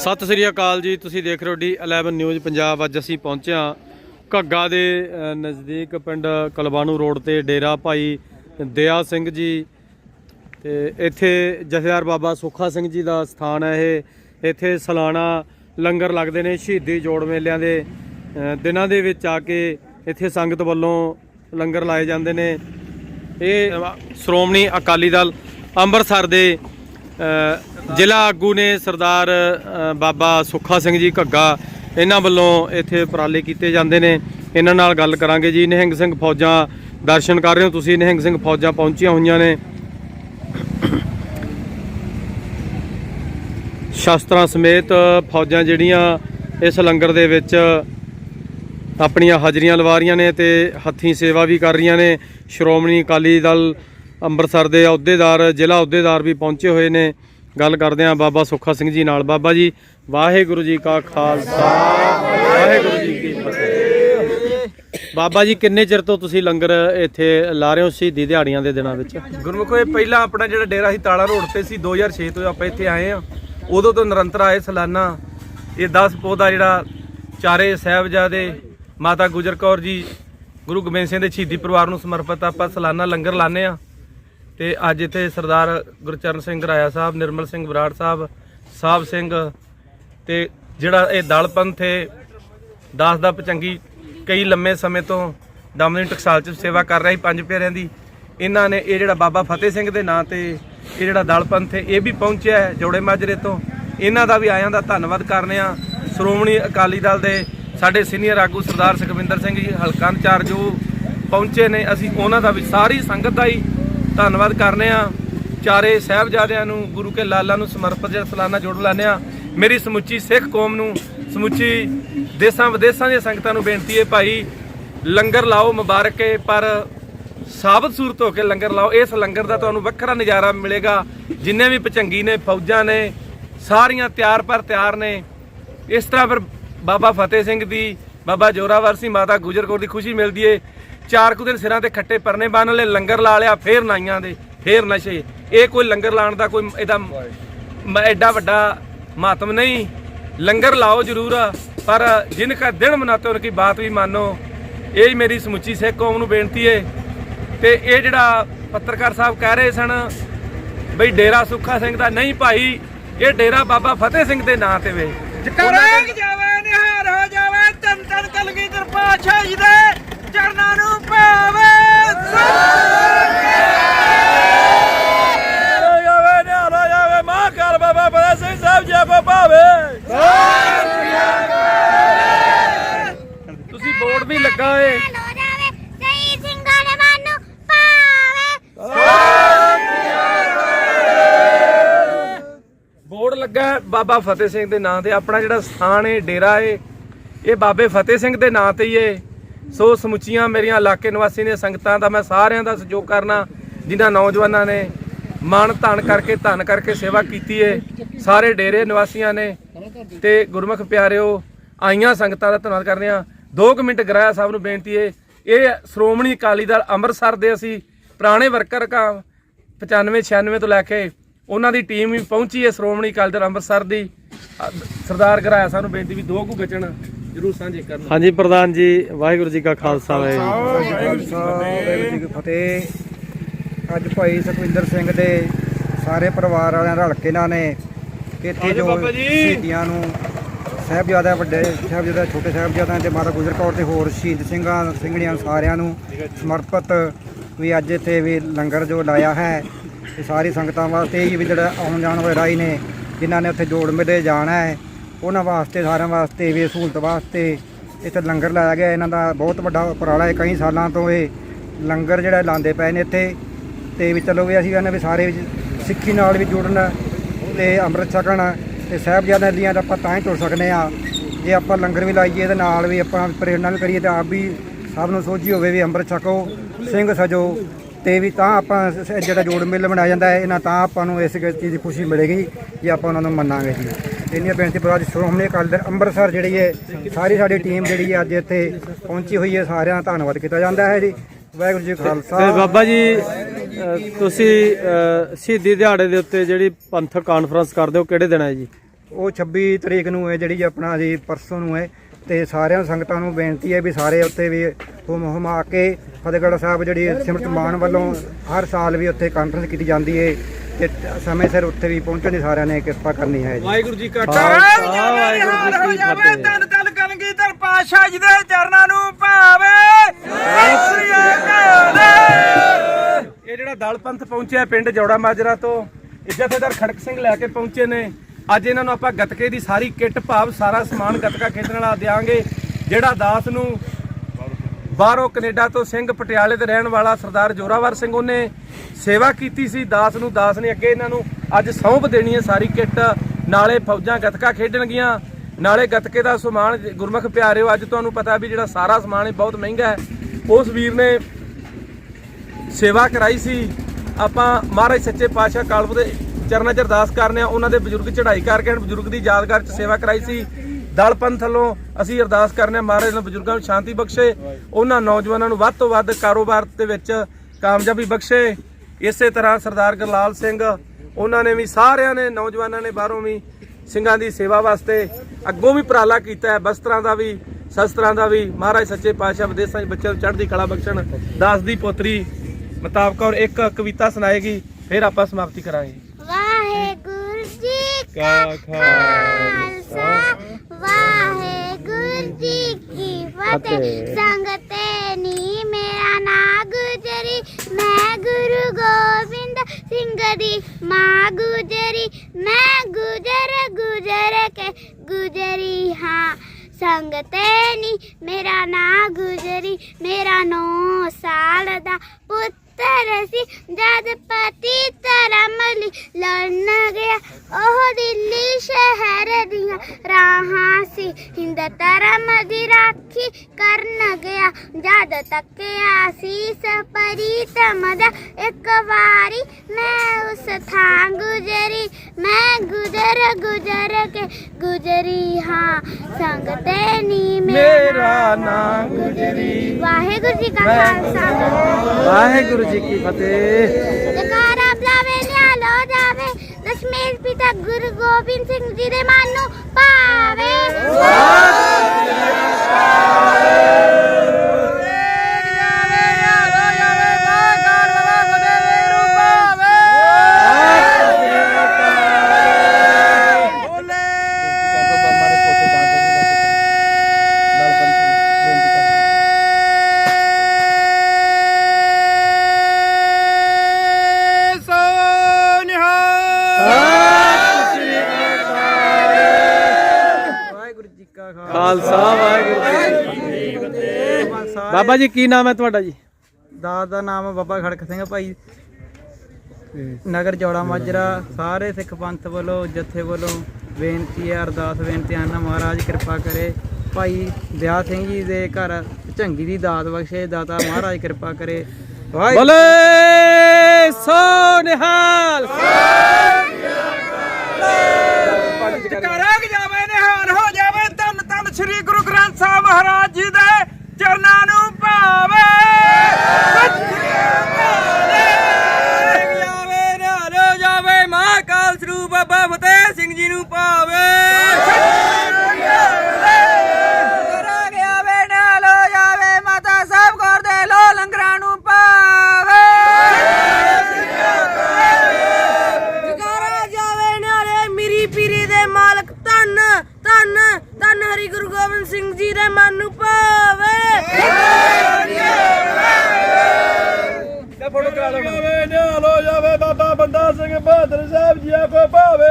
ਸਤਿ ਸ੍ਰੀ ਅਕਾਲ ਜੀ, ਤੁਸੀਂ ਦੇਖ ਰਹੇ ਹੋ ਡੀ 11 ਨਿਊਜ਼ ਪੰਜਾਬ। ਅੱਜ ਅਸੀਂ ਪਹੁੰਚੇ ਹਾਂ ਘੱਗਾ ਦੇ ਨਜ਼ਦੀਕ ਪਿੰਡ ਕਲਬਾਣੂ ਰੋਡ ਤੇ ਡੇਰਾ ਭਾਈ ਦਇਆ ਸਿੰਘ ਜੀ। ਤੇ ਇੱਥੇ ਜਥੇਦਾਰ ਬਾਬਾ ਸੁੱਖਾ ਸਿੰਘ ਜੀ ਦਾ ਸਥਾਨ ਹੈ ਇਹ। ਇੱਥੇ ਸਾਲਾਨਾ ਲੰਗਰ ਲੱਗਦੇ ਨੇ ਸ਼ਹੀਦੀ ਜੋੜ ਮੇਲਿਆਂ ਦੇ ਦਿਨਾਂ ਦੇ ਵਿੱਚ ਆ ਕੇ ਇੱਥੇ ਸੰਗਤ ਵੱਲੋਂ ਲੰਗਰ ਲਾਏ ਜਾਂਦੇ ਨੇ। ਇਹ ਸ਼੍ਰੋਮਣੀ ਅਕਾਲੀ ਦਲ ਅੰਮ੍ਰਿਤਸਰ ਦੇ ਜ਼ਿਲ੍ਹਾ ਆਗੂ ਨੇ ਸਰਦਾਰ ਬਾਬਾ ਸੁੱਖਾ ਸਿੰਘ ਜੀ ਘੱਗਾ, ਇਹਨਾਂ ਵੱਲੋਂ ਇੱਥੇ ਉਪਰਾਲੇ ਕੀਤੇ ਜਾਂਦੇ ਨੇ। ਇਹਨਾਂ ਨਾਲ ਗੱਲ ਕਰਾਂਗੇ ਜੀ। ਨਿਹੰਗ ਸਿੰਘ ਫੌਜਾਂ ਦਰਸ਼ਨ ਕਰ ਰਹੇ ਹੋ ਤੁਸੀਂ। ਨਿਹੰਗ ਸਿੰਘ ਫੌਜਾਂ ਪਹੁੰਚੀਆਂ ਹੋਈਆਂ ਨੇ। ਸ਼ਸਤਰਾਂ ਸਮੇਤ ਫੌਜਾਂ ਜਿਹੜੀਆਂ ਇਸ ਲੰਗਰ ਦੇ ਵਿੱਚ ਆਪਣੀਆਂ ਹਾਜ਼ਰੀਆਂ ਲਵਾ ਰਹੀਆਂ ਨੇ ਤੇ ਹੱਥੀਂ ਸੇਵਾ ਵੀ ਕਰ ਰਹੀਆਂ ਨੇ। ਸ਼੍ਰੋਮਣੀ ਅਕਾਲੀ ਦਲ ਅੰਮ੍ਰਿਤਸਰ ਦੇ ਅਹੁਦੇਦਾਰ, ਜ਼ਿਲ੍ਹਾ ਅਹੁਦੇਦਾਰ ਵੀ ਪਹੁੰਚੇ ਹੋਏ ਨੇ। ਗੱਲ ਕਰਦੇ ਹਾਂ ਬਾਬਾ ਸੁੱਖਾ ਸਿੰਘ ਜੀ ਨਾਲ। ਬਾਬਾ ਜੀ, ਵਾਹਿਗੁਰੂ ਜੀ ਕਾ ਖਾਲਸਾ, ਵਾਹਿਗੁਰੂ ਜੀ ਕੀ ਫਤਿਹ। ਬਾਬਾ ਜੀ, ਕਿੰਨੇ ਚਿਰ ਤੋਂ ਤੁਸੀਂ ਲੰਗਰ ਇੱਥੇ ਲਾ ਰਹੇ ਹੋ ਸ਼ਹੀਦੀ ਦਿਹਾੜੀਆਂ ਦੇ ਦਿਨਾਂ ਵਿੱਚ? ਗੁਰਮੁਖੋ, ਇਹ ਪਹਿਲਾਂ ਆਪਣਾ ਜਿਹੜਾ ਡੇਰਾ ਸੀ ਤਾਲਾ ਰੋਡ ਤੇ ਸੀ 2006 ਤੋਂ ਆਪਾਂ ਇੱਥੇ ਆਏ ਆ ਉਦੋਂ ਤੋਂ ਨਿਰੰਤਰ ਆਏ ਸਾਲਾਨਾ। ਇਹ 10 ਪੌਦਾ ਜਿਹੜਾ ਚਾਰੇ ਸਾਹਿਬਜ਼ਾਦੇ, ਮਾਤਾ ਗੁਜਰ ਕੌਰ ਜੀ, ਗੁਰੂ ਗੋਬਿੰਦ ਸਿੰਘ ਦੇ ਸ਼ਹੀਦੀ ਪਰਿਵਾਰ ਨੂੰ ਸਮਰਪਿਤ ਆਪਾਂ ਸਾਲਾਨਾ ਲੰਗਰ ਲਾਣੇ ਆ ਤੇ ਅੱਜ ਇੱਥੇ ਸਰਦਾਰ ਗੁਰਚਰਨ ਸਿੰਘ ਰਾਇਆ ਸਾਹਿਬ, ਨਿਰਮਲ ਸਿੰਘ ਬਰਾੜ ਸਾਹਿਬ ਸਾਹਿਬ ਸਿੰਘ ਤੇ ਜਿਹੜਾ ਇਹ ਦਲ ਪੰਥ ਹੈ, ਦਾਸ ਦਾ ਪਚੰਗੀ ਕਈ ਲੰਮੇ ਸਮੇਂ ਤੋਂ ਦਮਦਮੀ ਟਕਸਾਲ ਚ ਸੇਵਾ ਕਰ ਰਿਹਾ ਸੀ ਪੰਜ ਪਿਆਰਿਆਂ ਦੀ। ਇਹਨਾਂ ਨੇ ਇਹ ਜਿਹੜਾ ਬਾਬਾ ਫਤਿਹ ਸਿੰਘ ਦੇ ਨਾਂ ਤੇ ਇਹ ਜਿਹੜਾ ਦਲ ਪੰਥ ਹੈ, ਇਹ ਵੀ ਪਹੁੰਚਿਆ ਹੈ ਜੋੜੇ ਮਾਜਰੇ ਤੋਂ। ਇਹਨਾਂ ਦਾ ਵੀ ਆਇਆਂ ਦਾ ਧੰਨਵਾਦ ਕਰਨੇ ਆ। ਸ਼੍ਰੋਮਣੀ ਅਕਾਲੀ ਦਲ ਦੇ ਸਾਡੇ ਸੀਨੀਅਰ ਆਗੂ ਸਰਦਾਰ ਸੁਖਵਿੰਦਰ ਸਿੰਘ ਜੀ ਹਲਕਾ ਇੰਚਾਰਜ, ਉਹ ਪਹੁੰਚੇ ਨੇ। ਅਸੀਂ ਉਹਨਾਂ ਦਾ ਵੀ ਸਾਰੀ ਸੰਗਤ ਦਾ ਹੀ ਧੰਨਵਾਦ ਕਰਨੇ ਆ ਚਾਰੇ ਸਾਹਿਬਜ਼ਾਦਿਆਂ ਨੂੰ, ਗੁਰੂ ਕੇ ਲਾਲਾਂ ਨੂੰ ਸਮਰਪਿਤ ਜਿਹੜਾ ਸਾਲਾਨਾ ਜੋੜ ਲਾਉਂਦੇ ਆ। ਮੇਰੀ ਸਮੁੱਚੀ ਸਿੱਖ ਕੌਮ ਨੂੰ, ਸਮੁੱਚੀ ਦੇਸਾਂ ਵਿਦੇਸਾਂ ਦੀਆਂ ਸੰਗਤਾਂ ਨੂੰ ਬੇਨਤੀ ਹੈ ਭਾਈ, ਲੰਗਰ ਲਾਓ ਮੁਬਾਰਕ ਹੈ ਪਰ ਸਾਬਤ ਸੂਰਤ ਹੋ ਕੇ ਲੰਗਰ ਲਾਓ। ਇਸ ਲੰਗਰ ਦਾ ਤੁਹਾਨੂੰ ਵੱਖਰਾ ਨਜ਼ਾਰਾ ਮਿਲੇਗਾ। ਜਿੰਨੇ ਵੀ ਪਚੰਗੀ ਨੇ, ਫੌਜਾਂ ਨੇ, ਸਾਰੀਆਂ ਤਿਆਰ ਪਰ ਤਿਆਰ ਨੇ। ਇਸ ਤਰ੍ਹਾਂ ਫਿਰ ਬਾਬਾ ਫਤਿਹ ਸਿੰਘ ਦੀ, ਬਾਬਾ ਜੋਰਾਵਰ ਸਿੰਘ ਮਾਤਾ ਗੁਜਰ ਕੌਰ ਦੀ ਖੁਸ਼ੀ ਮਿਲਦੀ ਏ। ਚਾਰ ਕੁ ਦਿਨ ਸਿਰਾਂ ਤੇ ਖੱਟੇ ਪਰਨੇ ਬੰਨ ਲਏ ਲੰਗਰ ਲਾ ਲਿਆ ਫੇਰ ਨਾਈਆਂ ਦੇ ਫੇਰ ਨਸ਼ੇ। ਇਹ ਕੋਈ ਲੰਗਰ ਲਾਣ ਦਾ ਕੋਈ ਇਹਦਾ ਐਡਾ ਵੱਡਾ ਮਹੱਤਵ ਨਹੀਂ। ਲੰਗਰ ਲਾਓ ਜ਼ਰੂਰ ਪਰ ਜਿਨ ਕਾ ਦਿਨ ਮਨਾਤੇ ਉਹਨਾਂ ਕੀ ਬਾਤ ਵੀ ਮਾਨੋ। ਇਹ ਹੀ ਮੇਰੀ ਸਮੁੱਚੀ ਸਿੱਖ ਕੌਮ ਨੂੰ ਬੇਨਤੀ ਏ। ਤੇ ਇਹ ਜਿਹੜਾ ਪੱਤਰਕਾਰ ਸਾਹਿਬ ਕਹਿ ਰਹੇ ਸਨ ਬਈ ਡੇਰਾ ਸੁੱਖਾ ਸਿੰਘ ਦਾ ਨਹੀਂ ਭਾਈ ਇਹ ਡੇਰਾ ਬਾਬਾ ਫਤਿਹ ਸਿੰਘ ਦੇ ਨਾਂ ਤੇ ਵੇ। ਕਰੇਗ ਜਾਵੇ ਨਿਹਾਰ ਹੋ ਜਾਵੇ ਤਨ ਤਨ ਕਲਗੀ ਪਾਤਸ਼ਾਹ ਜੀ ਦੇ ਚਰਨਾਂ ਨੂੰ ਪਾਵੇ ਜਾਵੇ ਨਿਹਾਰਾ ਜਾਵੇ ਮਾਂ ਘਰ ਬਾਬਾ ਫਤਿਹ ਸਿੰਘ ਸਾਹਿਬ ਜੀ ਕੋ ਭਾਵੇ ਤੁਸੀਂ ਬੋਰਡ ਵੀ ਲੱਗਾ ਏ ਹੋ ਜਾਵੇ ਸਹੀ ਸਿੰਘਾਂ ਦੇ ਮਨ ਨੂੰ ਪਾਵੇ ਬੋਰਡ ਲੱਗਾ ਹੈ ਬਾਬਾ ਫਤਿਹ ਸਿੰਘ ਦੇ ਨਾਂ ਤੇ, ਆਪਣਾ ਜਿਹੜਾ ਸਥਾਨ ਏ ਡੇਰਾ ਹੈ, ਇਹ ਬਾਬੇ ਫਤਿਹ ਸਿੰਘ ਦੇ ਨਾਂ ਤੇ ਹੀ ਏ ਸੋ ਸਮੁੱਚੀਆਂ ਮੇਰੀਆਂ ਇਲਾਕੇ ਨਿਵਾਸੀ ਨੇ ਸੰਗਤਾਂ ਦਾ ਮੈਂ ਸਾਰਿਆਂ ਦਾ ਸਹਿਯੋਗ ਕਰਨਾ, ਜਿਨ੍ਹਾਂ ਨੌਜਵਾਨਾਂ ਨੇ ਮਨ ਧਨ ਕਰਕੇ ਧਨ ਕਰਕੇ ਸੇਵਾ ਕੀਤੀ ਏ ਸਾਰੇ ਡੇਰੇ ਨਿਵਾਸੀਆਂ ਨੇ ਤੇ ਗੁਰਮੁਖ ਪਿਆਰਿਓ, ਆਈਆਂ ਸੰਗਤਾਂ ਦਾ ਧੰਨਵਾਦ ਕਰਦੇ ਆ 2 ਮਿੰਟ ਗਰਾਇਆ ਸਾਹਿਬ ਨੂੰ ਬੇਨਤੀ ਹੈ, ਇਹ ਸ਼੍ਰੋਮਣੀ ਅਕਾਲੀ ਦਲ ਅੰਮ੍ਰਿਤਸਰ ਦੇ ਅਸੀਂ ਪੁਰਾਣੇ ਵਰਕਰ ਕਾ 95 96 ਤੋਂ ਲੈ ਕੇ ਉਹਨਾਂ ਦੀ ਟੀਮ ਵੀ ਪਹੁੰਚੀ ਹੈ ਸ਼੍ਰੋਮਣੀ ਅਕਾਲੀ ਦਲ ਅੰਮ੍ਰਿਤਸਰ ਦੀ। ਸਰਦਾਰ ਘਰਾਇਆ ਸਾਹਿਬ ਨੂੰ ਬੇਨਤੀ ਵੀ ਦੋ ਕੁ ਗਚਣ ਜਰੂਰ ਸਾਂਝੇ ਕਰਨ। ਹਾਂਜੀ ਪ੍ਰਧਾਨ ਜੀ ਵਾਹਿਗੁਰੂ ਜੀ ਕਾ ਖਾਲਸਾ ਵਾਹਿਗੁਰੂ ਜੀ ਕੀ ਫਤਿਹ। ਅੱਜ ਭਾਈ ਸੁਖਵਿੰਦਰ ਸਿੰਘ ਦੇ ਸਾਰੇ ਪਰਿਵਾਰ ਵਾਲਿਆਂ ਰਲ ਕੇ ਇਹਨਾਂ ਨੇ ਇੱਥੇ ਜੋ ਸ਼ਹੀਦੀਆਂ ਨੂੰ ਸਾਹਿਬਜ਼ਾਦਾ ਵੱਡੇ ਸਾਹਿਬਜ਼ਾਦਾ ਛੋਟੇ ਸਾਹਿਬਜ਼ਾਦਿਆਂ ਤੇ ਮਾਤਾ ਗੁਜਰ ਕੌਰ ਤੇ ਹੋਰ ਸ਼ਹੀਦ ਸਿੰਘਾਂ ਸਿੰਘਣੀਆਂ ਸਾਰਿਆਂ ਨੂੰ ਸਮਰਪਿਤ ਵੀ ਅੱਜ ਇੱਥੇ ਵੀ ਲੰਗਰ ਜੋ ਲਾਇਆ ਹੈ। ਇਹ ਸਾਰੀ ਸੰਗਤਾਂ ਵਾਸਤੇ ਹੀ ਵੀ ਜਿਹੜਾ ਆਉਣ ਜਾਣ ਵਾਲੇ ਰਾਹੀ ਨੇ, ਜਿਨ੍ਹਾਂ ਨੇ ਉੱਥੇ ਜੋੜ ਮੇਲੇ, ਜਾਣਾ ਹੈ, ਉਹਨਾਂ ਵਾਸਤੇ, ਸਾਰਿਆਂ ਵਾਸਤੇ, ਵੀ ਸਹੂਲਤ ਵਾਸਤੇ ਇੱਥੇ ਲੰਗਰ ਲਾਇਆ ਗਿਆ। ਇਹਨਾਂ ਦਾ ਬਹੁਤ ਵੱਡਾ ਉਪਰਾਲਾ ਹੈ, ਕਈ ਸਾਲਾਂ ਤੋਂ ਇਹ ਲੰਗਰ ਜਿਹੜਾ ਲਾਉਂਦੇ ਪਏ ਨੇ ਇੱਥੇ। ਤੇ ਵੀ ਚਲੋ ਵੀ ਅਸੀਂ ਕਹਿੰਦੇ ਵੀ ਸਾਰੇ ਸਿੱਖੀ ਨਾਲ ਵੀ ਜੁੜਨ ਤੇ ਅੰਮ੍ਰਿਤ ਛਕਣ ਤੇ ਸਾਹਿਬਜ਼ਾਦਿਆਂ ਦੀਆਂ ਤਾਂ ਆਪਾਂ ਤਾਂ ਹੀ ਤੁਰ ਸਕਦੇ ਆ। ਜੇ ਆਪਾਂ ਲੰਗਰ ਵੀ ਲਾਈਏ ਤੇ ਨਾਲ ਵੀ ਆਪਾਂ ਪ੍ਰੇਰਣਾ ਵੀ ਕਰੀਏ ਤੇ ਆਪ ਵੀ ਸਭ ਨੂੰ ਸੋਝੀ ਹੋਵੇ ਵੀ ਅੰਮ੍ਰਿਤ ਛਕੋ, ਸਿੰਘ ਸਜੋ ਤੇ ਵੀ ਤਾਂ ਆਪਾਂ ਸ- ਜਿਹੜਾ ਜੋੜ ਮੇਲਾ ਬਣਾਇਆ ਜਾਂਦਾ ਹੈ ਇਹਨਾਂ ਤਾਂ ਆਪਾਂ ਨੂੰ ਇਸ ਚੀਜ਼ ਦੀ ਖੁਸ਼ੀ ਮਿਲੇਗੀ ਜੇ ਆਪਾਂ ਉਹਨਾਂ ਨੂੰ ਮੰਨਾਂਗੇ ਜੀ। ਇੰਨੀਆਂ ਬੇਨਤੀ ਅੱਜ ਸ਼੍ਰੋਮਣੀ ਅਕਾਲੀ ਦਲ ਅੰਮ੍ਰਿਤਸਰ ਜਿਹੜੀ ਹੈ ਸਾਰੀ ਸਾਡੀ ਟੀਮ ਜਿਹੜੀ ਹੈ ਅੱਜ ਇੱਥੇ ਪਹੁੰਚੀ ਹੋਈ ਹੈ ਸਾਰਿਆਂ ਦਾ ਧੰਨਵਾਦ ਕੀਤਾ ਜਾਂਦਾ ਹੈ ਜੀ। ਵਾਹਿਗੁਰੂ ਜੀ ਕਾ ਤੇ ਖਾਲਸਾ ਬਾਬਾ ਜੀ ਅ, ਤੁਸੀਂ ਅ, ਸ਼ਹੀਦੀ ਦਿਹਾੜੇ ਦੇ ਉੱਤੇ ਜਿਹੜੀ ਪੰਥਕ ਕਾਨਫਰੰਸ ਕਰਦੇ ਹੋ ਕਿਹੜੇ ਦਿਨ ਹੈ ਜੀ? ਉਹ 26 ਤਰੀਕ ਨੂੰ ਹੈ ਜਿਹੜੀ ਆਪਣਾ ਜੀ ਪਰਸੋਂ ਨੂੰ ਹੈ। ਤੇ ਸਾਰਿਆਂ ਸੰਗਤਾਂ ਨੂੰ ਬੇਨਤੀ ਹੈ ਵੀ ਸਾਰੇ ਉੱਥੇ ਵੀ ਹੁਮ ਹੁਮਾ ਕੇ ਫਤਿਹਗੜ੍ਹ ਸਾਹਿਬ ਜਿਹੜੀ ਸਿਮਰਤ ਮਾਨ ਵੱਲੋਂ ਹਰ ਸਾਲ ਵੀ ਉੱਥੇ ਕਾਨਫਰੰਸ ਕੀਤੀ ਜਾਂਦੀ ਹੈ ਤੇ ਸਮੇਂ ਸਿਰ ਉੱਥੇ ਵੀ ਪਹੁੰਚਣ ਦੀ ਸਾਰਿਆਂ ਨੇ ਕਿਰਪਾ ਕਰਨੀ ਹੈ ਜੀ। ਵਾਹਿਗੁਰੂ ਜੀ ਕਾ ਖਾਲਸਾ। ਵਾਹਿਗੁਰੂ ਜੀ ਕੀ ਫਤਿਹ। ਤਨ ਤਨ ਕਲਗੀਧਰ ਪਾਤਸ਼ਾਹ ਜੀ ਦੇ ਚਰਨਾਂ ਨੂੰ ਭਾਵੇ। ਸਤਿ ਸ੍ਰੀ ਅਕਾਲ। ਇਹ ਜਿਹੜਾ ਦਲ ਪੰਥ ਪਹੁੰਚਿਆ ਪਿੰਡ ਜੌੜਾ ਮਾਜਰਾ ਤੋਂ ਇਹ ਜਥੇਦਾਰ ਖੜਕ ਸਿੰਘ ਲੈ ਕੇ ਪਹੁੰਚੇ ਨੇ। ਅੱਜ ਇਹਨਾਂ ਨੂੰ ਆਪਾਂ ਗੱਤਕੇ ਦੀ ਸਾਰੀ ਕਿੱਟ, ਭਾਵ ਸਾਰਾ ਸਮਾਨ ਗੱਤਕਾ ਖੇਡਣ ਵਾਲਾ ਦਿਆਂਗੇ, ਜਿਹੜਾ ਦਾਸ ਨੂੰ ਬਾਹਰੋਂ ਕੈਨੇਡਾ ਤੋਂ ਸਿੰਘ ਪਟਿਆਲੇ ਦੇ ਰਹਿਣ ਵਾਲਾ ਸਰਦਾਰ ਜੋਰਾਵਰ ਸਿੰਘ ਉਹਨੇ ਸੇਵਾ ਕੀਤੀ ਸੀ। ਦਾਸ ਨੂੰ, ਦਾਸ ਨੇ ਅੱਗੇ ਇਹਨਾਂ ਨੂੰ ਅੱਜ ਸੌਂਪ ਦੇਣੀ ਹੈ ਸਾਰੀ ਕਿੱਟ। ਨਾਲੇ ਫੌਜਾਂ ਗੱਤਕਾ ਖੇਡਣਗੀਆਂ। ਨਾਲੇ ਗੱਤਕੇ ਦਾ ਸਮਾਨ, ਗੁਰਮੁਖ ਪਿਆਰਿਓ, ਅੱਜ ਤੁਹਾਨੂੰ ਪਤਾ ਵੀ ਜਿਹੜਾ ਸਾਰਾ ਸਮਾਨ ਹੈ ਬਹੁਤ ਮਹਿੰਗਾ ਹੈ। ਉਸ ਵੀਰ ਨੇ ਸੇਵਾ ਕਰਾਈ ਸੀ। ਆਪਾਂ ਮਹਾਰਾਜ ਸੱਚੇ ਪਾਤਸ਼ਾਹ ਕਾਲਪੁਰ ਦੇ ਚਰਨਾਂ 'ਚ ਅਰਦਾਸ ਕਰਨੇ ਆ ਉਹਨਾਂ ਦੇ ਬਜ਼ੁਰਗ ਚੜ੍ਹਾਈ ਕਰਕੇ ਬਜ਼ੁਰਗ ਦੀ ਯਾਦਗਾਰ 'ਚ ਸੇਵਾ ਕਰਾਈ ਸੀ। ਦਲ ਪੰਥ ਵੱਲੋਂ ਅਸੀਂ ਅਰਦਾਸ ਕਰਨੇ ਆ ਮਹਾਰਾਜ ਨੇ ਬਜ਼ੁਰਗਾਂ ਨੂੰ ਸ਼ਾਂਤੀ ਬਖਸ਼ੇ। ਉਹਨਾਂ ਨੌਜਵਾਨਾਂ ਨੂੰ ਵੱਧ ਤੋਂ ਵੱਧ ਕਾਰੋਬਾਰ ਦੇ ਵਿੱਚ ਕਾਮਯਾਬੀ ਬਖਸ਼ੇ। ਇਸੇ ਤਰ੍ਹਾਂ ਸਰਦਾਰ ਗੁਰਲਾਲ ਸਿੰਘ, ਉਹਨਾਂ ਨੇ ਵੀ ਸਾਰਿਆਂ ਨੇ, ਨੌਜਵਾਨਾਂ ਨੇ ਬਾਹਰੋਂ ਵੀ ਸਿੰਘਾਂ ਦੀ ਸੇਵਾ ਵਾਸਤੇ ਅੱਗੋਂ ਵੀ ਉਪਰਾਲਾ ਕੀਤਾ ਹੈ। ਬਸਤਰਾਂ ਦਾ ਵੀ, ਸ਼ਸਤਰਾਂ ਦਾ ਵੀ। ਮਹਾਰਾਜ ਸੱਚੇ ਪਾਤਸ਼ਾਹ ਵਿਦੇਸ਼ਾਂ 'ਚ ਬੱਚਿਆਂ ਨੂੰ ਚੜ੍ਹਦੀ ਕਲਾ ਬਖਸ਼ਣ। ਦਾਸ ਦੀ ਪੋਤਰੀ ਮਤਾਬ ਔਰ ਇੱਕ ਕਵਿਤਾ ਸੁਣਾਏਗੀ। ਫਿਰ ਆਪਾਂ ਸਮਾਪਤੀ ਕਰਾਂਗੇ। ਕਾ ਖਾਲਸਾ। ਵਾਹਿਗੁਰੂ ਜੀ ਕੀ ਫਤਿਹ। ਸੰਗਤੇ ਨੀ ਮੇਰਾ ਨਾਂ ਗੁਜਰੀ ਮੈਂ ਗੁਰੂ ਗੋਬਿੰਦ ਸਿੰਘ ਦੀ ਮਾਂ ਗੁਜਰੀ। ਮੈਂ ਗੁਜਰ ਗੁਜਰ ਕੇ ਗੁਜਰੀ ਹਾਂ। ਸੰਗਤੇ ਨੀ ਮੇਰਾ ਨਾਂ ਗੁਜਰੀ ਮੇਰਾ ਨੌ ਸਾਲ ਦਾ ਪੁੱਤਰ ਸੀ। ਜਦ ਪਤੀ ਧਰਮ ਲਈ ਲੜਨ ਗਿਆ ਉਹ ਦਿੱਲੀ ਸ਼ਹਿਰ ਦੀਆਂ ਰਾਹਾਂ ਸੀ। ਹਿੰਦ ਧਰਮ ਦੀ ਰਾਖੀ ਕਰਨ ਗਿਆ। ਜਦ ਤੱਕਿਆ ਸੀਸ ਪਰੀਤਮ ਦਾ ਇੱਕ ਵਾਰੀ ਮੈਂ ਉਸ ਥਾਂ ਗੁਜਰੀ। ਮੈਂ ਗੁਜਰ ਗੁਜਰ ਕੇ ਗੁਜਰੀ ਹਾਂ। ਸੰਗਤੇ ਨੀ ਮੇਰਾ ਨਾਂ ਗੁਜਰੀ। ਵਾਹਿਗੁਰੂ ਜੀ ਕਾ ਖਾਲਸਾ। ਵਾਹਿਗੁਰੂ ਜੀ ਕੀ ਫਤਿਹ। ਗੁਰੂ ਗੋਬਿੰਦ ਸਿੰਘ ਜੀ ਦੇ ਮਨ ਨੂੰ ਭਾਵੇ। ਬਾਬਾ ਜੀ ਕੀ ਨਾਮ ਹੈ ਤੁਹਾਡਾ ਜੀ? ਦਾਸ ਦਾ ਨਾਮ ਬਾਬਾ ਖੜਕ ਸਿੰਘ ਭਾਈ। ਨਗਰ ਜੋੜਾ ਮਾਜਰਾ ਸਾਰੇ ਸਿੱਖ ਪੰਥ ਵੱਲੋਂ ਜਥੇ ਵੱਲੋਂ ਬੇਨਤੀ ਹੈ ਅਰਦਾਸ ਬੇਨਤੀ ਹਨ ਮਹਾਰਾਜ ਕਿਰਪਾ ਕਰੇ। ਭਾਈ ਵਿਆਹ ਸਿੰਘ ਜੀ ਦੇ ਘਰ ਝੰਗੀ ਦੀ ਦਾਤ ਬਖਸ਼ੇ ਦਾਤਾ ਮਹਾਰਾਜ ਕਿਰਪਾ ਕਰੇ। ਵਾਹਿਗੁਰੂ ਬੋਲੇ ਸੋ ਨਿਹਾਲ ਕਰਗ ਜਾਵੇ ਨਿਹਾਲ ਹੋ ਜਾਵੇ ਧੰਨ ਧੰਨ ਸ੍ਰੀ ਗੁਰੂ ਗ੍ਰੰਥ ਸਾਹਿਬ ਮਹਾਰਾਜ ਜੀ ਦੇ ਚਰਨਾਂ ਨੂੰ ਭਾਵੇ ਸਤਿ ਸ੍ਰੀ ਅਕਾਲ ਜਾਵੇ ਨਿਹਾਲ ਹੋ ਜਾਵੇ ਮਹਾਕਾਲ ਸਰੂਪ ਬਾਬਾ ਫਤਿਹ ਸਿੰਘ ਜੀ ਨੂੰ ਭਾਵੇ ਕਰਗ ਜਾਵੇ ਨਿਹਾਲ ਹੋ ਜਾਵੇ ਮਾਤਾ ਸਾਹਿਬ ਕੌਰ ਦੇ ਲੋ ਲੰਗਰਾਂ ਨੂੰ ਭਾਵੇ ਜਗਾਰਾ ਜਾਵੇ, ਨਾਲੇ ਮੇਰੀ ਪੀਰੀ ਦੇ ਮਾਲਕ ਧੰਨ ਧੰਨ ਹਰੀ ਗੁਰੂ ਗੋਬਿੰਦ ਸਿੰਘ ਜੀ ਦੇ ਮਨ ਨੂੰ ਭਾਵੇ। ਫੋਟੋ ਨਿਹਾਲ ਹੋ ਜਾਵੇ ਬਾਬਾ ਬੰਦਾ ਸਿੰਘ ਬਹਾਦਰ ਸਾਹਿਬ ਜੀ ਆ ਭਾਵੇ।